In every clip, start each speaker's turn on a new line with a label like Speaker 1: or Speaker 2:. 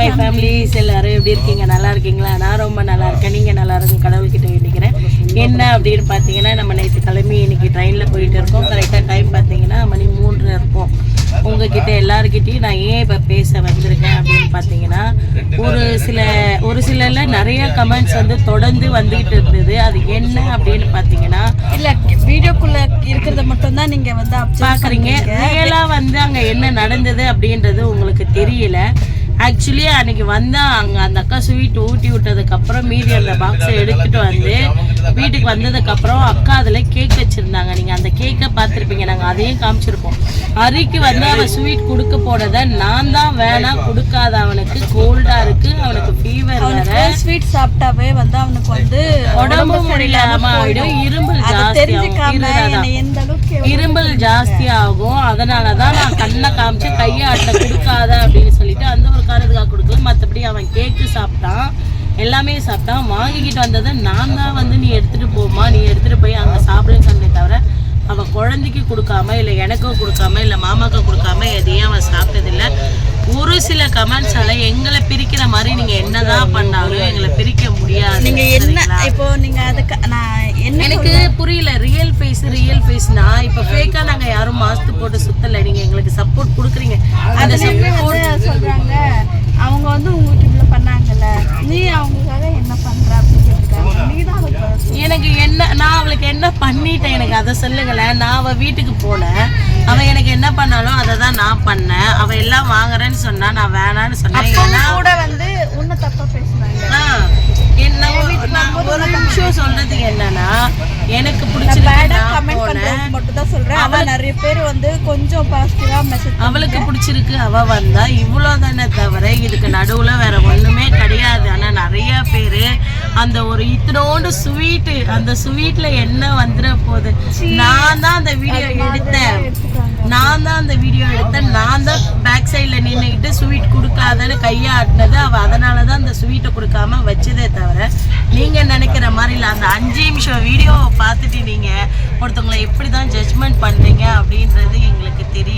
Speaker 1: my families எல்லாரும் எப்படி இருக்கீங்க நல்லா இருக்கீங்களா நான் ரொம்ப நல்லா இருக்கேன் நீங்கள் நல்லா இருக்கும் கடவுள்கிட்ட வேண்டிக்கிறேன் என்ன அப்படின்னு பார்த்தீங்கன்னா நம்ம நைட்டு கிளம்பி இன்னைக்கு ட்ரெயினில் போயிட்டு இருக்கோம் கரெக்டாக டைம் பார்த்தீங்கன்னா மணி மூன்று இருக்கும் உங்ககிட்ட எல்லாருக்கிட்டையும் நான் ஏன் இப்போ பேச வந்திருக்கேன் அப்படின்னு பார்த்தீங்கன்னா ஒரு சில ஒரு சில நிறைய கமெண்ட்ஸ் வந்து தொடர்ந்து வந்துகிட்டு இருந்தது அது என்ன அப்படின்னு பார்த்தீங்கன்னா
Speaker 2: இல்லை வீடியோக்குள்ள இருக்கிறத தான் நீங்கள் வந்து
Speaker 1: பார்க்குறீங்க ரியலா வந்து அங்கே என்ன நடந்தது அப்படின்றது உங்களுக்கு தெரியல ஆக்சுவலி அன்னைக்கு வந்தா அங்கே அந்த அக்கா ஸ்வீட் ஊட்டி விட்டதுக்கப்புறம் மீதி அந்த பாக்ஸை எடுத்துகிட்டு வந்து வந்ததுக்கப்புறம் அக்கா அதில் கேக் வச்சுருந்தாங்க நீங்கள் அந்த கேக்கை பார்த்துருப்பீங்க நாங்கள் அதையும் காமிச்சிருப்போம் ஹரிக்கு வந்து அவன் ஸ்வீட் கொடுக்க போனதை நான் தான் வேணாம் கொடுக்காத அவனுக்கு கோல்டாக இருக்குது அவனுக்கு ஃபீவர்
Speaker 2: ஸ்வீட் சாப்பிட்டாவே வந்து அவனுக்கு வந்து
Speaker 1: உடம்பு முடியலாம ஆகிடும் இரும்பல்
Speaker 2: ஜாஸ்தியாகும்
Speaker 1: இரும்பல் ஜாஸ்தியாகும் அதனால தான் நான் கண்ணை காமிச்சு கையாட்ட கொடுக்காத அப்படின்னு சொல்லிட்டு அந்த ஒரு காரணத்துக்காக கொடுக்கல மற்றபடி அவன் கேக்கு சாப்பிட்டான் எல்லாமே சாப்பிட்டா வாங்கிக்கிட்டு வந்ததை நான் தான் வந்து நீ எடுத்துகிட்டு போமா நீ எடுத்துகிட்டு போய் அங்கே சாப்பிடுன்னு சொன்னே தவிர அவள் குழந்தைக்கு கொடுக்காம இல்லை எனக்கும் கொடுக்காம இல்லை மாமாக்கும் கொடுக்காம எதையும் அவன் சாப்பிட்டதில்லை ஒரு சில கமெண்ட்ஸால எங்களை பிரிக்கிற மாதிரி நீங்க என்னதான் பண்ணாலும் எங்களை பிரிக்க முடியாது
Speaker 2: நீங்க என்ன இப்போ நீங்க அதுக்கு
Speaker 1: நான் எனக்கு புரியல ரியல் ஃபேஸ் ரியல் ஃபேஸ் நான் இப்போ ஃபேக்காக நாங்கள் பண்ணிட்டேன் எனக்கு அதை சொல்லுங்களேன் நான் அவள் வீட்டுக்கு போனேன் அவன் எனக்கு என்ன பண்ணாலும் அதை தான் நான் பண்ணேன் அவள் எல்லாம் வாங்குறேன்னு சொன்னா நான் வேணான்னு சொன்னேன்
Speaker 2: கூட வந்து உன்னை தப்பா பேசுனாங்க
Speaker 1: ஒரு நிமிஷம் சொல்றது என்னன்னா எனக்கு பிடிச்சிருக்கு அவளுக்கு பிடிச்சிருக்கு அவ வந்தா தானே தவிர இதுக்கு நடுவுல வேற ஒண்ணுமே அந்த ஒரு இத்தனோண்டு ஸ்வீட்டு அந்த ஸ்வீட்ல என்ன வந்துட போகுது நான் தான் அந்த வீடியோ எடுத்தேன் நான் தான் அந்த வீடியோ எடுத்தேன் நான் தான் பேக் சைடில் நின்றுக்கிட்டு ஸ்வீட் கொடுக்காதன்னு கையாட்டினது அவள் அதனால தான் அந்த ஸ்வீட்டை கொடுக்காம வச்சதே தவிர நீங்கள் நினைக்கிற மாதிரி இல்லை அந்த அஞ்சு நிமிஷம் வீடியோவை பார்த்துட்டு நீங்கள் ஒருத்தவங்களை எப்படி தான் ஜட்ஜ்மெண்ட் பண்ணுறீங்க அப்படின்றது எங்களுக்கு தெரியும்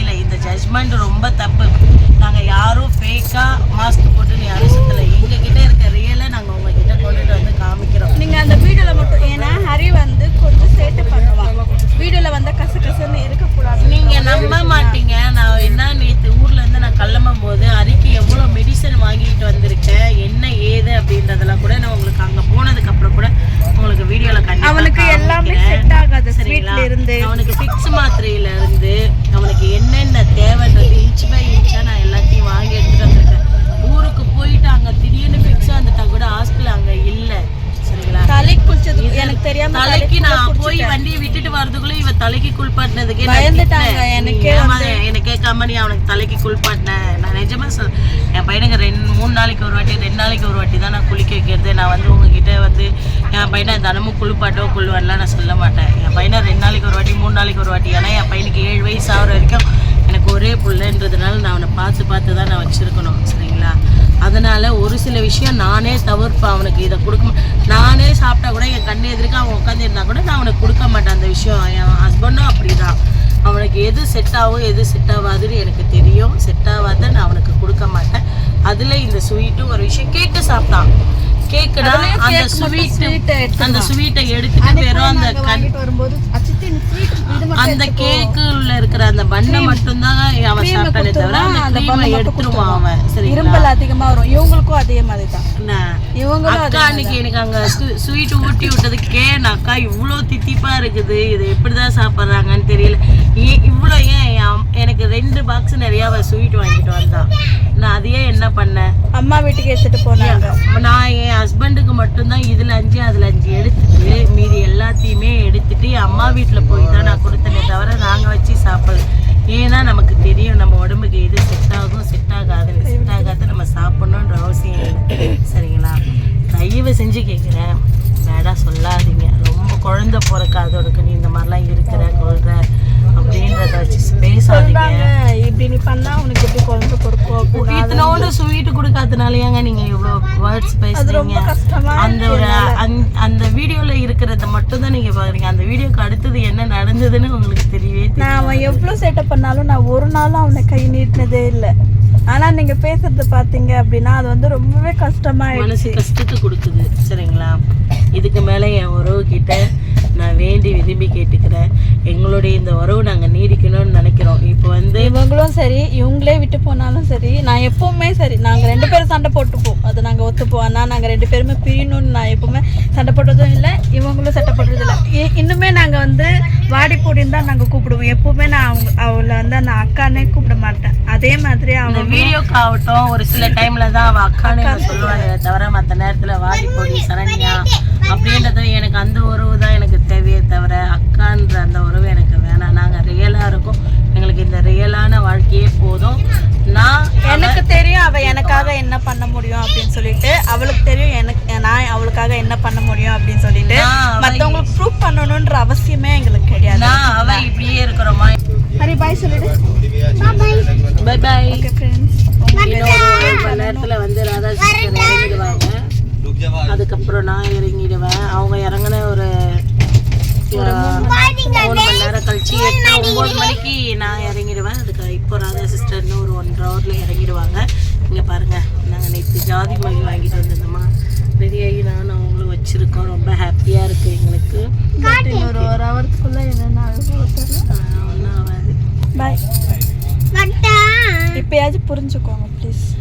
Speaker 2: அவனுக்கு எல்லாமே செட் ஆகாது சரிங்களா இருந்து
Speaker 1: அவனுக்கு பிக்ஸ் மாத்திரையில இருந்து அவனுக்கு என்னென்ன தேவைன்றது இன்ச் பை இன்ச்சா நான் எல்லாத்தையும் வாங்கி எடுத்துட்டு வந்திருக்கேன் ஊருக்கு போயிட்டு அங்க திடீர்னு பிக்ஸ் வந்துட்டா கூட ஹாஸ்பிட்டல் அங்க இல்ல சரிங்களா
Speaker 2: தலைக்கு குளிச்சது எனக்கு தெரியாம
Speaker 1: தலைக்கு நான் போய் வண்டியை விட்டுட்டு வரதுக்குள்ள இவ தலைக்கு குளிப்பாட்டினதுக்கே
Speaker 2: பயந்துட்டாங்க
Speaker 1: எனக்கு என்ன கேட்காம நீ அவனுக்கு தலைக்கு குளிப்பாட்டின நான் நிஜமா சொல் என் பையனுக்கு மூணு நாளைக்கு ஒரு வாட்டி ரெண்டு நாளைக்கு ஒரு வாட்டி தான் நான் குளிக்க வைக்கிறது நான் வந்து உங்ககிட்ட வந்து என் பையனை தினமும் குளிப்பாட்டோ குழுவான்லாம் நான் சொல்ல மாட்டேன் என் பையனை ரெண்டு நாளைக்கு ஒரு வாட்டி மூணு நாளைக்கு ஒரு வாட்டி ஏன்னா என் பையனுக்கு ஏழு வயசு ஆகிற வரைக்கும் எனக்கு ஒரே பிள்ளைன்றதுனால நான் அவனை பார்த்து பார்த்து தான் நான் வச்சுருக்கணும் சரிங்களா அதனால் ஒரு சில விஷயம் நானே தவிர்ப்பேன் அவனுக்கு இதை கொடுக்க நானே சாப்பிட்டா கூட என் கண்ணு எதிர்க்க அவன் உட்காந்துருந்தா கூட நான் அவனுக்கு கொடுக்க மாட்டேன் அந்த விஷயம் என் ஹஸ்பண்டும் அப்படி தான் அவனுக்கு எது செட் ஆகும் எது செட் ஆகாதுன்னு எனக்கு தெரியும் செட் ஆகாத நான் அவனுக்கு கொடுக்க மாட்டேன் அதுல இந்த ஸ்வீட்டும் ஒரு விஷயம் கேக்கு சாப்பிட்டான்
Speaker 2: அந்த ஸ்வீட்டை
Speaker 1: அந்த இருக்கிற அந்த அவன் அந்த எடுத்துருவான் அவன் அன்னைக்கு எனக்கு அங்க ஸ்வீட் ஊட்டி விட்டதுக்கே நான் அக்கா இவ்வளவு தித்திப்பா இருக்குது இது எப்படிதான் சாப்பிடுறாங்கன்னு தெரியல இவ்வளோ ஏன் எனக்கு ரெண்டு பாக்ஸ் நிறையா ஸ்வீட் வாங்கிட்டு வந்தான் நான் அதையே என்ன பண்ணேன்
Speaker 2: அம்மா வீட்டுக்கு எடுத்துட்டு போனேன்
Speaker 1: நான் என் ஹஸ்பண்டுக்கு மட்டும்தான் இதில் அஞ்சு அதில் அஞ்சு எடுத்துட்டு மீதி எல்லாத்தையுமே எடுத்துட்டு அம்மா வீட்டில் போய் தான் நான் கொடுத்தனே தவிர நாங்கள் வச்சு சாப்பிடல ஏன்னா நமக்கு தெரியும் நம்ம உடம்புக்கு எது செட் ஆகும் செட் ஆகாது செட் ஆகாத நம்ம சாப்பிட்ணுன்ற அவசியம் சரிங்களா தயவு செஞ்சு கேட்குறேன் வேடா சொல்லாதீங்க ரொம்ப குழந்த பிறக்காதோடுக்கு நீ இந்த மாதிரிலாம் இருக்கிற கொள்ற அப்படின்றத வச்சு
Speaker 2: இப்படி நீ பண்ணா உனக்கு எப்படி குழந்தை பொறுப்போ
Speaker 1: இத்தனோட ஸ்வீட் கொடுக்காதனாலயாங்க நீங்க இவ்வளோ வேர்ட்ஸ் பேசுறீங்க அந்த ஒரு அந்த வீடியோல இருக்கிறத மட்டும் தான் நீங்க அந்த வீடியோக்கு அடுத்தது என்ன நடந்ததுன்னு உங்களுக்கு தெரியவே
Speaker 2: நான் அவன் எவ்வளோ சேட்டப் பண்ணாலும் நான் ஒரு நாளும் அவனை கை நீட்டினதே இல்லை ஆனால் நீங்கள் பேசுறது பார்த்தீங்க அப்படின்னா அது வந்து ரொம்பவே கஷ்டமாக
Speaker 1: மனசு கஷ்டத்தை கொடுக்குது சரிங்களா இதுக்கு மேலே என் உறவு கிட்ட வேண்டி விரும்பி கேட்டுக்கிறேன் எங்களுடைய இந்த உறவு நாங்கள் நீடிக்கணும்னு நினைக்கிறோம் இப்போ வந்து
Speaker 2: இவங்களும் சரி இவங்களே விட்டு போனாலும் சரி நான் எப்பவுமே சரி நாங்கள் ரெண்டு பேரும் சண்டை போட்டுப்போம் அது நாங்கள் ஒத்துப்போம் ஆனால் நாங்கள் ரெண்டு பேருமே பிரியணும்னு நான் எப்பவுமே சண்டை போட்டதும் இல்லை இவங்களும் சண்டை போட்டதும் இல்லை இன்னுமே நாங்கள் வந்து வாடிப்பூடின்னு தான் நாங்கள் கூப்பிடுவோம் எப்பவுமே நான் அவங்க அவளை வந்து அந்த அக்கானே கூப்பிட மாட்டேன் அதே மாதிரி அவங்க
Speaker 1: வீடியோக்கு ஆகட்டும் ஒரு சில டைமில் தான் அவள் அக்கானே சொல்லுவாங்க தவிர மற்ற நேரத்தில் போடி சரண்யா அப்படின்றது எனக்கு அந்த உறவு தான் எனக்கு தேவையே தவிர அக்கான்ற அந்த உறவு எனக்கு வேணாம் நாங்கள் ரியலாக இருக்கோம் எங்களுக்கு இந்த ரியலான வாழ்க்கையே போதும் நான் எனக்கு தெரியும் அவள் எனக்காக என்ன பண்ண முடியும் அப்படின்னு சொல்லிட்டு அவளுக்கு தெரியும் எனக்கு நான் அவளுக்காக என்ன பண்ண முடியும் அப்படின்னு சொல்லிட்டு மற்றவங்களுக்கு ப்ரூவ் பண்ணணுன்ற அவசியமே எங்களுக்கு கிடையாது நான் அவள் இப்படியே இருக்கிறோமா
Speaker 2: சரி பாய் சொல்லிடு
Speaker 1: பாய் பாய் ஓகே ஃப்ரெண்ட்ஸ் நேரத்தில் வந்து ராதா அதுக்கப்புறம் நான் இறங்கிடுவேன் அவங்க இறங்கின ஒரு மூணு மணி நேரம் கழிச்சு எட்டு ஒம்பது மணிக்கு நான் இறங்கிடுவேன் அதுக்கு இப்போ ராதா சிஸ்டர்னு ஒரு ஒன்றரை ஹவரில் இறங்கிடுவாங்க இங்கே பாருங்கள் நாங்கள் நேற்று ஜாதி மல்லி வாங்கிட்டு வந்திருந்தோமா ரெடியாகி நான் அவங்களும் வச்சிருக்கோம் ரொம்ப ஹாப்பியாக இருக்குது எங்களுக்கு
Speaker 2: ஒரு ஒரு ஹவர்க்குள்ளே என்னென்ன ஒன்றும் ஆகாது பாய் இப்போயாச்சும் புரிஞ்சுக்கோங்க ப்ளீஸ்